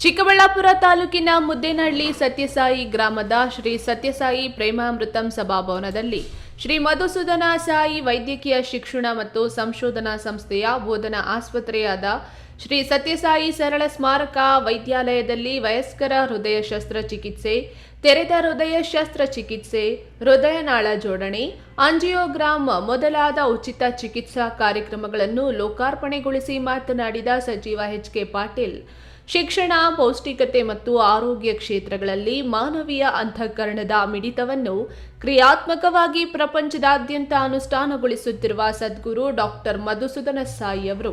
ಚಿಕ್ಕಬಳ್ಳಾಪುರ ತಾಲೂಕಿನ ಮುದ್ದೇನಹಳ್ಳಿ ಸತ್ಯಸಾಯಿ ಗ್ರಾಮದ ಶ್ರೀ ಸತ್ಯಸಾಯಿ ಪ್ರೇಮಾಮೃತಂ ಸಭಾಭವನದಲ್ಲಿ ಶ್ರೀ ಮಧುಸೂದನ ಸಾಯಿ ವೈದ್ಯಕೀಯ ಶಿಕ್ಷಣ ಮತ್ತು ಸಂಶೋಧನಾ ಸಂಸ್ಥೆಯ ಬೋಧನಾ ಆಸ್ಪತ್ರೆಯಾದ ಶ್ರೀ ಸತ್ಯಸಾಯಿ ಸರಳ ಸ್ಮಾರಕ ವೈದ್ಯಾಲಯದಲ್ಲಿ ವಯಸ್ಕರ ಹೃದಯ ಶಸ್ತ್ರಚಿಕಿತ್ಸೆ, ತೆರೆದ ಹೃದಯ ಶಸ್ತ್ರಚಿಕಿತ್ಸೆ ಹೃದಯನಾಳ ಜೋಡಣೆ ಆಂಜಿಯೋಗ್ರಾಮ್ ಮೊದಲಾದ ಉಚಿತ ಚಿಕಿತ್ಸಾ ಕಾರ್ಯಕ್ರಮಗಳನ್ನು ಲೋಕಾರ್ಪಣೆಗೊಳಿಸಿ ಮಾತನಾಡಿದ ಸಚಿವ ಎಚ್ ಕೆ ಪಾಟೀಲ್. ಶಿಕ್ಷಣ, ಪೌಷ್ಟಿಕತೆ ಮತ್ತು ಆರೋಗ್ಯ ಕ್ಷೇತ್ರಗಳಲ್ಲಿ ಮಾನವೀಯ ಅಂತಃಕರಣದ ಮಿಡಿತವನ್ನು ಕ್ರಿಯಾತ್ಮಕವಾಗಿ ಪ್ರಪಂಚದಾದ್ಯಂತ ಅನುಷ್ಠಾನಗೊಳಿಸುತ್ತಿರುವ ಸದ್ಗುರು ಡಾಕ್ಟರ್ ಮಧುಸೂದನ ಸಾಯಿ ಅವರು.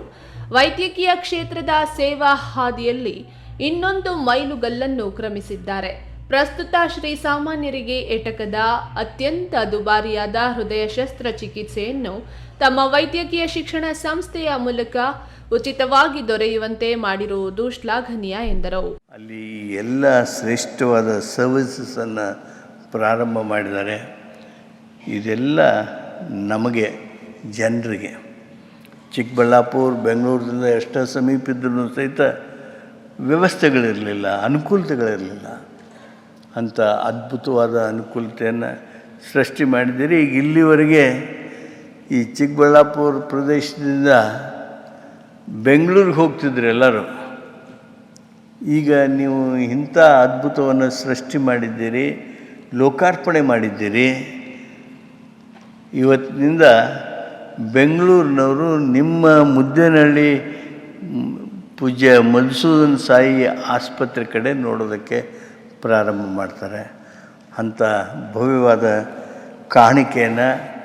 ವೈದ್ಯಕೀಯ ಕ್ಷೇತ್ರದ ಸೇವಾ ಹಾದಿಯಲ್ಲಿ ಇನ್ನೊಂದು ಮೈಲುಗಲ್ಲನ್ನು ಕ್ರಮಿಸಿದ್ದಾರೆ. ಪ್ರಸ್ತುತ ಶ್ರೀ ಸಾಮಾನ್ಯರಿಗೆ ಎಟಕದ ಅತ್ಯಂತ ದುಬಾರಿಯಾದ ಹೃದಯ ಶಸ್ತ್ರಚಿಕಿತ್ಸೆಯನ್ನು ತಮ್ಮ ವೈದ್ಯಕೀಯ ಶಿಕ್ಷಣ ಸಂಸ್ಥೆಯ ಮೂಲಕ ಉಚಿತವಾಗಿ ದೊರೆಯುವಂತೆ ಮಾಡಿರುವುದು ಶ್ಲಾಘನೀಯ ಎಂದರು. ಅಲ್ಲಿ ಎಲ್ಲ ಶ್ರೇಷ್ಠವಾದ ಸರ್ವಿಸಸನ್ನು ಪ್ರಾರಂಭ ಮಾಡಿದ್ದಾರೆ. ಇದೆಲ್ಲ ನಮಗೆ, ಜನರಿಗೆ ಚಿಕ್ಕಬಳ್ಳಾಪುರ ಬೆಂಗಳೂರಿನಿಂದ ಎಷ್ಟೋ ಸಮೀಪ ಇದ್ರೂ ಸಹಿತ ವ್ಯವಸ್ಥೆಗಳಿರಲಿಲ್ಲ, ಅನುಕೂಲತೆಗಳಿರಲಿಲ್ಲ. ಅಂಥ ಅದ್ಭುತವಾದ ಅನುಕೂಲತೆಯನ್ನು ಸೃಷ್ಟಿ ಮಾಡಿದ್ದೀರಿ. ಈಗ ಇಲ್ಲಿವರೆಗೆ ಈ ಚಿಕ್ಕಬಳ್ಳಾಪುರ ಪ್ರದೇಶದಿಂದ ಬೆಂಗಳೂರಿಗೆ ಹೋಗ್ತಿದ್ರು ಎಲ್ಲರೂ. ಈಗ ನೀವು ಇಂಥ ಅದ್ಭುತವನ್ನು ಸೃಷ್ಟಿ ಮಾಡಿದ್ದೀರಿ, ಲೋಕಾರ್ಪಣೆ ಮಾಡಿದ್ದೀರಿ. ಇವತ್ತಿನಿಂದ ಬೆಂಗಳೂರಿನವರು ನಿಮ್ಮ ಮುದ್ದೇನಹಳ್ಳಿ ಪೂಜ್ಯ ಮಧುಸೂದನ್ ಸಾಯಿ ಆಸ್ಪತ್ರೆ ಕಡೆ ನೋಡೋದಕ್ಕೆ ಪ್ರಾರಂಭ ಮಾಡ್ತಾರೆ. ಅಂಥ ಭವ್ಯವಾದ ಕಾಣಿಕೆಯನ್ನು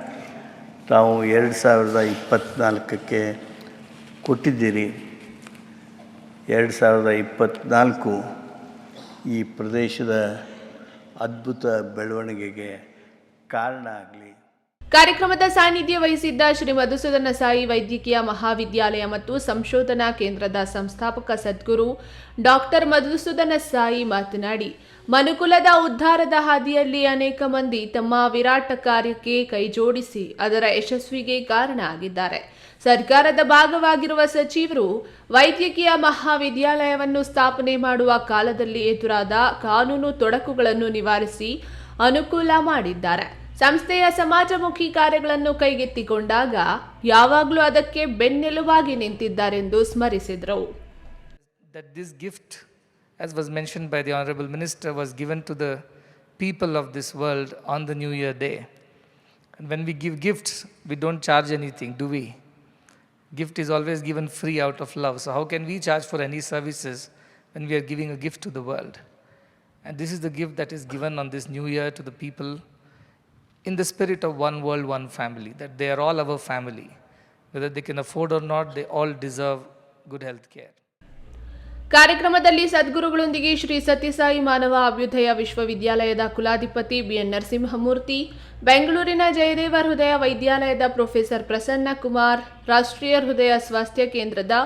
ತಾವು ಎರಡು ಸಾವಿರದ ಇಪ್ಪತ್ತ್ನಾಲ್ಕಕ್ಕೆ ಕೊಟ್ಟಿದ್ದೀರಿ. ಎರಡು ಸಾವಿರದ ಇಪ್ಪತ್ತ್ನಾಲ್ಕು ಈ ಪ್ರದೇಶದ ಅದ್ಭುತ ಬೆಳವಣಿಗೆಗೆ ಕಾರಣ ಆಗಲಿ. ಕಾರ್ಯಕ್ರಮದ ಸಾನ್ನಿಧ್ಯ ವಹಿಸಿದ್ದ ಶ್ರೀ ಮಧುಸೂದನ ಸಾಯಿ ವೈದ್ಯಕೀಯ ಮಹಾವಿದ್ಯಾಲಯ ಮತ್ತು ಸಂಶೋಧನಾ ಕೇಂದ್ರದ ಸಂಸ್ಥಾಪಕ ಸದ್ಗುರು ಡಾಕ್ಟರ್ ಮಧುಸೂದನ ಸಾಯಿ ಮಾತನಾಡಿ, ಮನುಕುಲದ ಉದ್ಧಾರದ ಹಾದಿಯಲ್ಲಿ ಅನೇಕ ಮಂದಿ ತಮ್ಮ ವಿರಾಟ ಕಾರ್ಯಕ್ಕೆ ಕೈಜೋಡಿಸಿ ಅದರ ಯಶಸ್ವಿಗೆ ಕಾರಣ ಆಗಿದ್ದಾರೆ. ಸರ್ಕಾರದ ಭಾಗವಾಗಿರುವ ಸಚಿವರು ವೈದ್ಯಕೀಯ ಮಹಾವಿದ್ಯಾಲಯವನ್ನು ಸ್ಥಾಪನೆ ಮಾಡುವ ಕಾಲದಲ್ಲಿ ಎದುರಾದ ಕಾನೂನು ತೊಡಕುಗಳನ್ನು ನಿವಾರಿಸಿ ಅನುಕೂಲ ಮಾಡಿದ್ದಾರೆ. ಸಂಸ್ಥೆಯ ಸಮಾಜಮುಖಿ ಕಾರ್ಯಗಳನ್ನು ಕೈಗೆತ್ತಿಕೊಂಡಾಗ ಯಾವಾಗಲೂ ಅದಕ್ಕೆ ಬೆನ್ನೆಲುಬಾಗಿ ನಿಂತಿದ್ದಾರೆಂದು ಸ್ಮರಿಸಿದರು that this gift, as was mentioned by the Honorable Minister, was given to the people of this world on the New Year day. And when we give gifts, we don't charge anything, do we? Gift is always given free out of love. So, how can we charge for any services when we are giving a gift to the world? And this is the gift that is given on this New Year to the people in the spirit of one world, one family, that they are all our family. Whether they can afford or not, they all deserve good health care. ಕಾರ್ಯಕ್ರಮದಲ್ಲಿ ಸದ್ಗುರುಗಳೊಂದಿಗೆ ಶ್ರೀ ಸತ್ಯಸಾಯಿ ಮಾನವ ಅಭ್ಯುದಯ ವಿಶ್ವವಿದ್ಯಾಲಯದ ಕುಲಾಧಿಪತಿ B N Narasimhamurthy ಬೆಂಗಳೂರಿನ ಜಯದೇವ ಹೃದಯ ವೈದ್ಯಾಲಯದ professor Prasanna Kumar ರಾಷ್ಟ್ರೀಯ ಹೃದಯ ಸ್ವಾಸ್ಥ್ಯ ಕೇಂದ್ರದ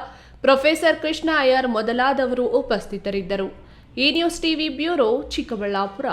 professor Krishna Iyer ಮೊದಲಾದವರು ಉಪಸ್ಥಿತರಿದ್ದರು ಈ ನ್ಯೂಸ್ ಟಿವಿ ಬ್ಯೂರೋ ಚಿಕ್ಕಬಳ್ಳಾಪುರ